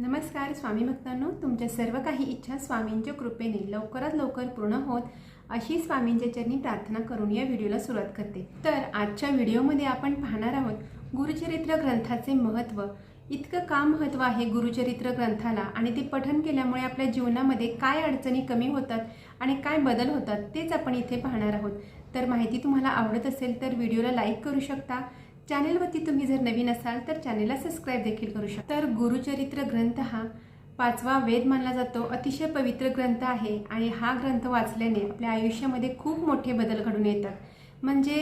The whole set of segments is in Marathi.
नमस्कार स्वामी भक्तांनो. तुमच्या सर्व काही इच्छा स्वामींच्या कृपेने लवकरात लवकर पूर्ण होत अशी स्वामींच्या चरणी प्रार्थना करून या व्हिडिओला सुरुवात करते. तर आजच्या व्हिडिओमध्ये आपण पाहणार आहोत गुरुचरित्र ग्रंथाचे महत्त्व. इतकं का महत्त्व आहे गुरुचरित्र ग्रंथाला? आणि ते पठन केल्यामुळे आपल्या जीवनामध्ये काय अडचणी कमी होतात आणि काय बदल होतात तेच आपण इथे पाहणार आहोत. तर माहिती तुम्हाला आवडत असेल तर व्हिडिओला लाईक करू शकता. चॅनेलवरती तुम्ही जर नवीन असाल तर चॅनेलला सबस्क्राईब देखील करू शकता. तर गुरुचरित्र ग्रंथ हा पाचवा वेद मानला जातो. अतिशय पवित्र ग्रंथ आहे आणि हा ग्रंथ वाचल्याने आपल्या आयुष्यामध्ये खूप मोठे बदल घडून येतात. म्हणजे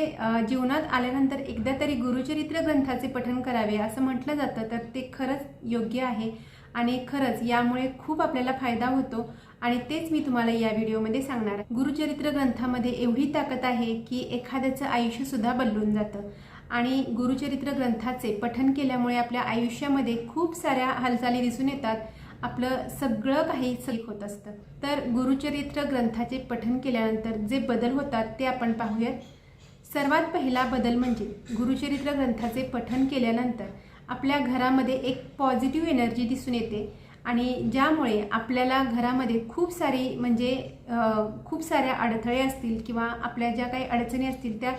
जीवनात आल्यानंतर एकदा तरी गुरुचरित्र ग्रंथाचे पठन करावे असं म्हटलं जातं तर ते खरंच योग्य आहे आणि खरंच यामुळे खूप आपल्याला फायदा होतो आणि तेच मी तुम्हाला या व्हिडिओमध्ये सांगणार गुरुचरित्र ग्रंथामध्ये एवढी ताकद आहे की एखाद्याचं आयुष्यसुद्धा बदलून जातं. आणि गुरुचरित्र ग्रंथाचे पठन केल्यामुळे आपल्या आयुष्यामध्ये खूप साऱ्या हालचाली दिसून येतात. आपलं सगळं काही सलीक होत असतं. तर गुरुचरित्र ग्रंथाचे पठन केल्यानंतर जे बदल होतात ते आपण पाहूयात सर्वात पहिला बदल म्हणजे गुरुचरित्र ग्रंथाचे पठन केल्यानंतर आपल्या घरामध्ये एक पॉझिटिव्ह एनर्जी दिसून येते आणि ज्यामुळे आपल्याला घरामध्ये खूप सारी म्हणजे खूप साऱ्या अडथळे असतील किंवा आपल्या ज्या काही अडचणी असतील त्या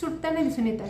सुटताना दिसून येतात.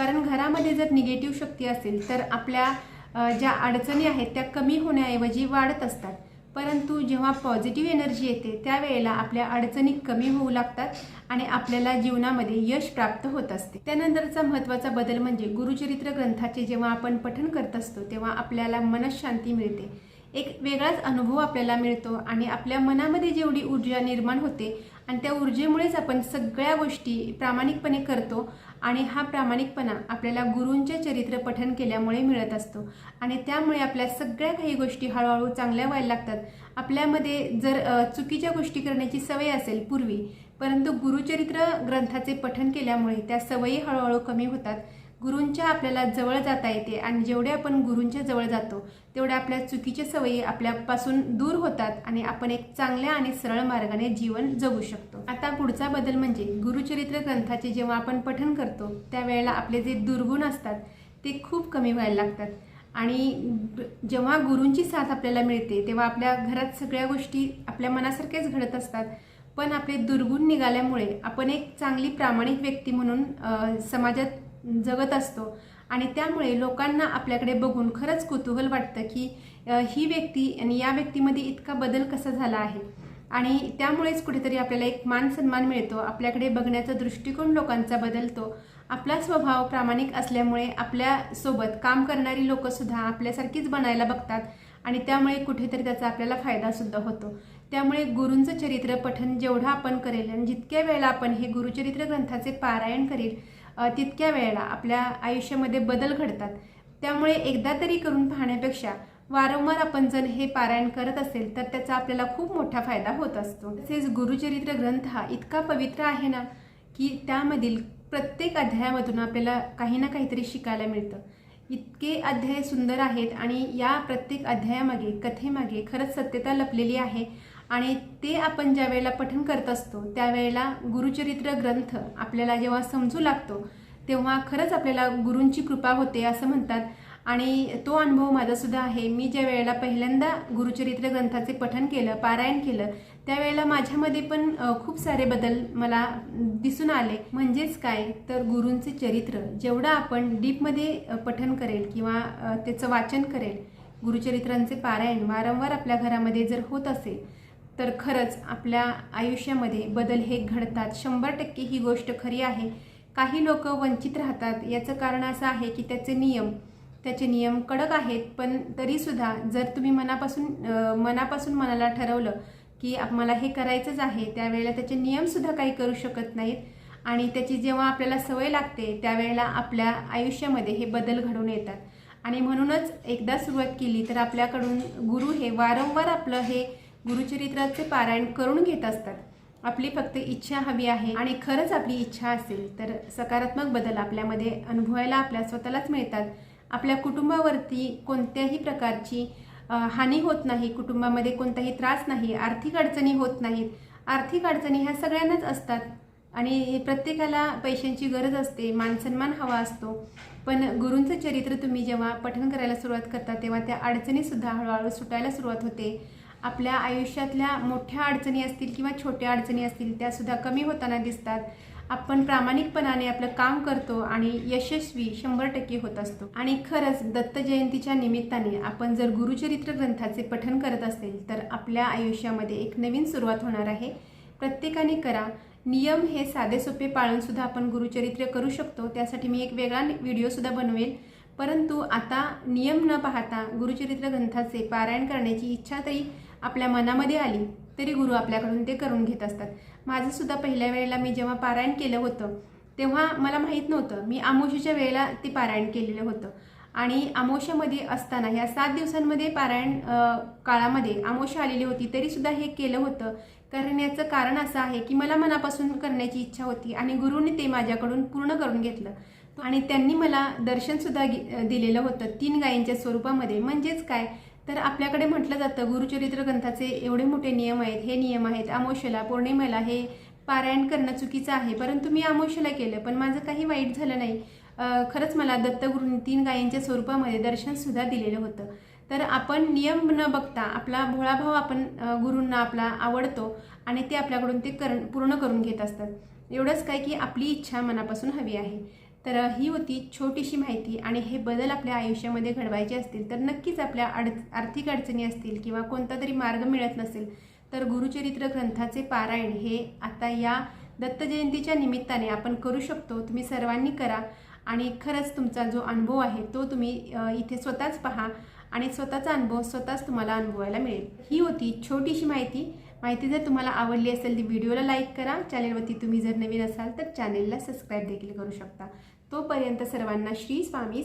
कारण घरामध्ये जर निगेटिव्ह शक्ती असेल तर आपल्या ज्या अडचणी आहेत त्या कमी होण्याऐवजी वाढत असतात. परंतु जेव्हा पॉझिटिव्ह एनर्जी येते त्यावेळेला आपल्या अडचणी कमी होऊ लागतात आणि आपल्याला जीवनामध्ये यश प्राप्त होत असते. त्यानंतरचा महत्त्वाचा बदल म्हणजे गुरुचरित्र ग्रंथाचे जेव्हा आपण पठन करत असतो तेव्हा आपल्याला मनशांती मिळते. एक वेगळाच अनुभव आपल्याला मिळतो आणि आपल्या मनामध्ये जेवढी ऊर्जा निर्माण होते आणि त्या ऊर्जेमुळेच आपण सगळ्या गोष्टी प्रामाणिकपणे करतो आणि हा प्रामाणिकपणा आपल्याला गुरूंचे चरित्र पठन केल्यामुळे मिळत असतो. आणि त्यामुळे आपल्या सगळ्या काही गोष्टी हळूहळू चांगल्या व्हायला लागतात. आपल्यामध्ये जर चुकीच्या गोष्टी करण्याची सवय असेल पूर्वी परंतु गुरुचरित्र ग्रंथाचे पठन केल्यामुळे त्या सवयी हळूहळू कमी होतात. गुरूंच्या आपल्याला जवळ जाता येते आणि जेवढे आपण गुरूंच्या जवळ जातो तेवढ्या आपल्या चुकीच्या सवयी आपल्यापासून दूर होतात आणि आपण एक चांगल्या आणि सरळ मार्गाने जीवन जगू शकतो. आता पुढचा बदल म्हणजे गुरुचरित्र ग्रंथाचे जेव्हा आपण पठन करतो त्यावेळेला आपले जे दुर्गुण असतात ते खूप कमी व्हायला लागतात. आणि जेव्हा गुरूंची साथ आपल्याला मिळते तेव्हा आपल्या घरात सगळ्या गोष्टी आपल्या मनासारख्याच घडत असतात. पण आपले दुर्गुण निघाल्यामुळे आपण एक चांगली प्रामाणिक व्यक्ती म्हणून समाजात जगत असतो. आणि त्यामुळे लोकांना आपल्याकडे बघून खरंच कुतूहल वाटतं की ही व्यक्ती आणि या व्यक्तीमध्ये इतका बदल कसा झाला आहे? आणि त्यामुळेच कुठेतरी आपल्याला एक मान सन्मान मिळतो. आपल्याकडे बघण्याचा दृष्टिकोन लोकांचा बदलतो. आपला स्वभाव प्रामाणिक असल्यामुळे आपल्यासोबत काम करणारी लोकंसुद्धा आपल्यासारखीच बनायला बघतात आणि त्यामुळे कुठेतरी त्याचा आपल्याला फायदासुद्धा होतो. त्यामुळे गुरूंचं चरित्र पठन जेवढं आपण करेल आणि जितक्या वेळेला आपण हे गुरुचरित्र ग्रंथाचे पारायण करेल तितक्या वेळेला आपल्या आयुष्यामध्ये बदल घडतात. त्यामुळे एकदा तरी करून पाहण्यापेक्षा वारंवार आपण जर हे पारायण करत असेल तर त्याचा आपल्याला खूप मोठा फायदा होत असतो. तसेच गुरुचरित्र ग्रंथ हा इतका पवित्र आहे ना की त्यामधील प्रत्येक अध्यायामधून आपल्याला काही ना काहीतरी शिकायला मिळतं. इतके अध्याय सुंदर आहेत आणि या प्रत्येक अध्यायामागे कथेमागे खरंच सत्यता लपलेली आहे. आणि ते आपण ज्या वेळेला पठन करत असतो त्यावेळेला गुरुचरित्र ग्रंथ आपल्याला जेव्हा समजू लागतो तेव्हा खरंच आपल्याला गुरूंची कृपा होते असं म्हणतात. आणि तो अनुभव माझासुद्धा आहे. मी ज्या वेळेला पहिल्यांदा गुरुचरित्र ग्रंथाचे पठन केलं पारायण केलं त्यावेळेला माझ्यामध्ये पण खूप सारे बदल मला दिसून आले. म्हणजेच काय? तर गुरूंचे चरित्र. जेवढं आपण डीपमध्ये पठन करेल किंवा त्याचं वाचन करेल गुरुचरित्रांचे पारायण वारंवार आपल्या घरामध्ये जर होत असेल तर खरंच आपल्या आयुष्यामध्ये बदल हे घडतात. शंभर टक्के ही गोष्ट खरी आहे. काही लोक वंचित राहतात. याचं कारण असं आहे की त्याचे नियम त्याचे नियम कडक आहेत. पण तरीसुद्धा जर तुम्ही मनापासून मनापासून मनाला ठरवलं की मला हे करायचंच आहे त्यावेळेला त्याचे नियमसुद्धा काही करू शकत नाहीत आणि त्याची जेव्हा आपल्याला सवय लागते त्यावेळेला आपल्या आयुष्यामध्ये हे बदल घडून येतात. आणि म्हणूनच एकदा सुरुवात केली तर आपल्याकडून गुरु हे वारंवार आपलं हे गुरुचरित्राचे पारायण करून घेत असतात. आपली फक्त इच्छा हवी आहे आणि खरंच आपली इच्छा असेल तर सकारात्मक बदल आपल्यामध्ये अनुभवायला आपल्या स्वतःलाच मिळतात. आपल्या कुटुंबावरती कोणत्याही प्रकारची हानी होत नाही कुटुंबामध्ये कोणताही त्रास नाही आर्थिक अडचणी होत नाहीत. आर्थिक अडचणी ह्या सगळ्यांनाच असतात आणि प्रत्येकाला पैशांची गरज असते मानसन्मान हवा असतो. पण गुरूंचं चरित्र तुम्ही जेव्हा पठण करायला सुरुवात करता तेव्हा त्या अडचणीसुद्धा हळूहळू सुटायला सुरुवात होते. आपल्या आयुष्यातल्या मोठ्या अडचणी असतील किंवा छोट्या अडचणी असतील त्यासुद्धा कमी होताना दिसतात. आपण प्रामाणिकपणाने आपलं काम करतो आणि यशस्वी शंभर टक्के होत असतो. आणि खरंच दत्त जयंतीच्या निमित्ताने आपण जर गुरुचरित्र ग्रंथाचे पठन करत असेल तर आपल्या आयुष्यामध्ये एक नवीन सुरुवात होणार आहे. प्रत्येकाने करा. नियम हे साधे सोपे पाळून सुद्धा आपण गुरुचरित्र करू शकतो. त्यासाठी मी एक वेगळा व्हिडिओसुद्धा बनवेल. परंतु आता नियम न पाहता गुरुचरित्र ग्रंथाचे पारायण करण्याची इच्छा तरी आपल्या मनामध्ये आली तरी गुरु आपल्याकडून ते करून घेत असतात. माझंसुद्धा पहिल्या वेळेला मी जेव्हा पारायण केलं होतं तेव्हा मला माहीत नव्हतं. मी आमोशीच्या वेळेला ते पारायण केलेलं होतं. आणि आमोशामध्ये असताना ह्या सात दिवसांमध्ये पारायण काळामध्ये आमोशा आलेली होती तरीसुद्धा हे केलं होतं. कारण याचं कारण असं आहे की मला मनापासून करण्याची इच्छा होती आणि गुरुने ते माझ्याकडून पूर्ण करून घेतलं. आणि त्यांनी मला दर्शनसुद्धा गि- दिलेलं होतं तीन गायींच्या स्वरूपामध्ये. म्हणजेच काय? तर आपल्याकडे म्हटलं जातं गुरुचरित्र ग्रंथाचे एवढे मोठे नियम आहेत हे नियम आहेत. अमोशेला पौर्णिमेला हे पारायण करणं चुकीचं आहे. परंतु मी अमोशेला केलं पण माझं काही वाईट झालं नाही. खरंच मला दत्तगुरूंनी तीन गायींच्या स्वरूपामध्ये दर्शनसुद्धा दिलेलं होतं. तर आपण नियम न बघता आपला भोळाभाव आपण गुरूंना आपला आवडतो आणि ते आपल्याकडून ते कर पूर्ण करून घेत असतात. एवढंच काय की आपली इच्छा मनापासून हवी आहे. तर ही होती छोटीशी माहिती आणि हे बदल आपल्या आयुष्यामध्ये घडवायचे असतील तर नक्कीच आपल्या अड आर्थिक अडचणी असतील किंवा कोणता तरी मार्ग मिळत नसेल तर गुरुचरित्र ग्रंथाचे पारायण हे आता या दत्तजयंतीच्या निमित्ताने आपण करू शकतो. तुम्ही सर्वांनी करा आणि खरंच तुमचा जो अनुभव आहे तो तुम्ही इथे स्वतःच पहा आणि स्वतःचा अनुभव स्वतःच तुम्हाला अनुभवायला मिळेल. ही होती छोटीशी माहिती माहिती जर तुम्हाला आवडली असेल तर व्हिडिओला लाईक करा. चॅनेलवरती तुम्ही जर नवीन असाल तर चॅनेलला सबस्क्राईब देखील करू शकता. तोपर्यंत सर्वांना श्री स्वामी